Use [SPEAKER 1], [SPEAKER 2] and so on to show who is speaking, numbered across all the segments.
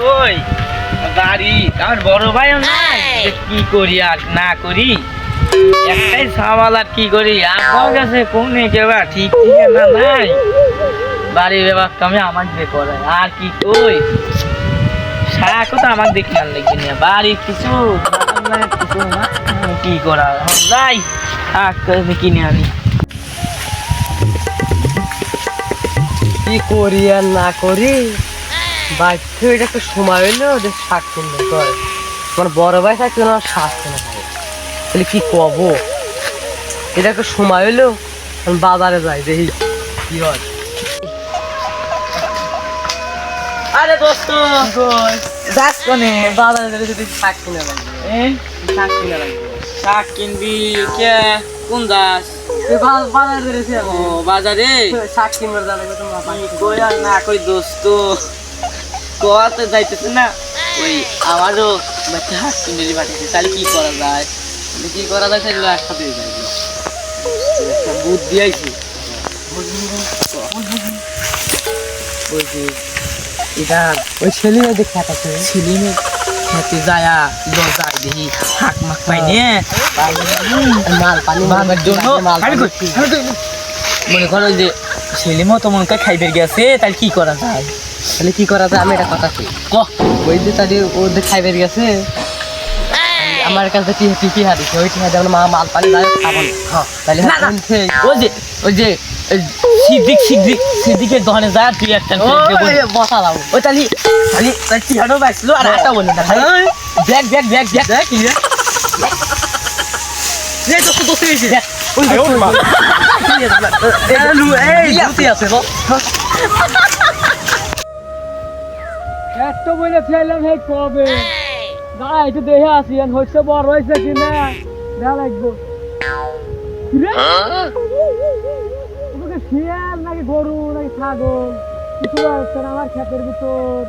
[SPEAKER 1] কই? বাড়ি আমার বড় ভাইও নাই। কি করি আর না করি? একটাই সামাল আর কি করি? আপনার কাছে কোনে কেবা ঠিক ঠিক না নাই? বাড়ির ব্যবস্থা আমি আমার দিয়ে করাই। আর কি কই? শাকও তো আমার দেখি না লেগে নিয়ে বাড়ির কিছু কিছু না কি করা যাই শাক কিনে আনি।
[SPEAKER 2] কি করি আর না করি? বাড়িতে এটা একটা সময় হইল যে শাক কিনবে করে বড় ভাই থাকতে আমার শাক কিনে তাহলে কি কব এটা একটা সময় হইল আমি বাজারে যাই দেখি কি হয়।
[SPEAKER 1] আরে দোস্ত! যাস কোনে?
[SPEAKER 2] বাজারে গেলে যদি শাক কিনে লাগবে শাক কিনে লাগবে
[SPEAKER 1] শাক কিনবি? কে? কোন দাস
[SPEAKER 2] বাজারে গেলেছি
[SPEAKER 1] বাজারে?
[SPEAKER 2] শাক কিনবার
[SPEAKER 1] কই আর না কই দোস্ত? কোয়াতে যাইতেছে না ওই আমারও বাচ্চা কিনে তাহলে কি করা যায়? কি করা যায়? সেগুলো একসাথে যাই। একটা বুদ্ধি আইছি। বলছি এটা
[SPEAKER 2] ওই ছেলে
[SPEAKER 1] খেতে যায়া দেখি হাক মাক
[SPEAKER 2] মাল পানি
[SPEAKER 1] জন্য মনে করো যে ছেলিমও তো মনে করে খাইবে গেছে তাহলে কি করা যায়?
[SPEAKER 2] তাহলে কি করা যায়? আমি এটা কথা কই।
[SPEAKER 1] ক?
[SPEAKER 2] ওই যে তাদের ওদের খাইবার গেছে। আমার কাছে কি টিকি হারিয়েছে ওই টিকি হারিয়ে মা মাল পানি দাও খাব না। হ্যাঁ তাহলে
[SPEAKER 1] ওই যে ওই যে সিদ্দিক সিদ্দিক সিদ্দিকের দোকানে যায় তুই একটা
[SPEAKER 2] বসা দাও।
[SPEAKER 1] ওই তাহলে তাহলে তাহলে কি হাঁটো বাইছিল আর একটা বলি না ব্যাগ ব্যাগ ব্যাগ ব্যাগ
[SPEAKER 2] কি রে। এই তো তো তুই দেখ ওই
[SPEAKER 1] মা।
[SPEAKER 2] এই আছে।
[SPEAKER 3] এত বইলে ফেলাম হে কবে? না একটু দেখে আসি আর হচ্ছে বড় হয়েছে কি না দেখা লাগবো তোমাকে শিয়াল নাকি গরু নাকি ছাগল? কিছু আসছে না আমার ক্ষেতের ভিতর?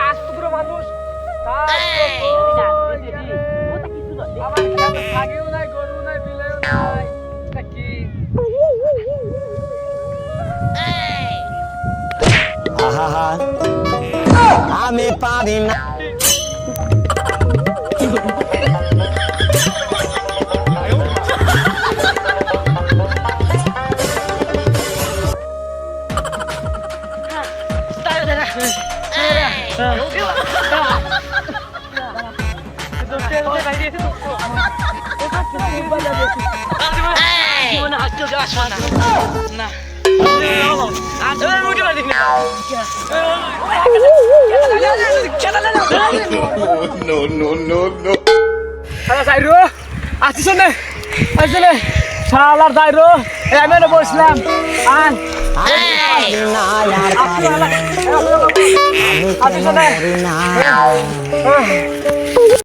[SPEAKER 3] রাজপুত্র মানুষ। আমার নাই গরু নাই বিলেও নাই।
[SPEAKER 4] আহা আমি পারি না।
[SPEAKER 1] না
[SPEAKER 4] no no no no.
[SPEAKER 3] শালা আসিস নে আসিস নে। শালার এই আমি বসলাম। আন।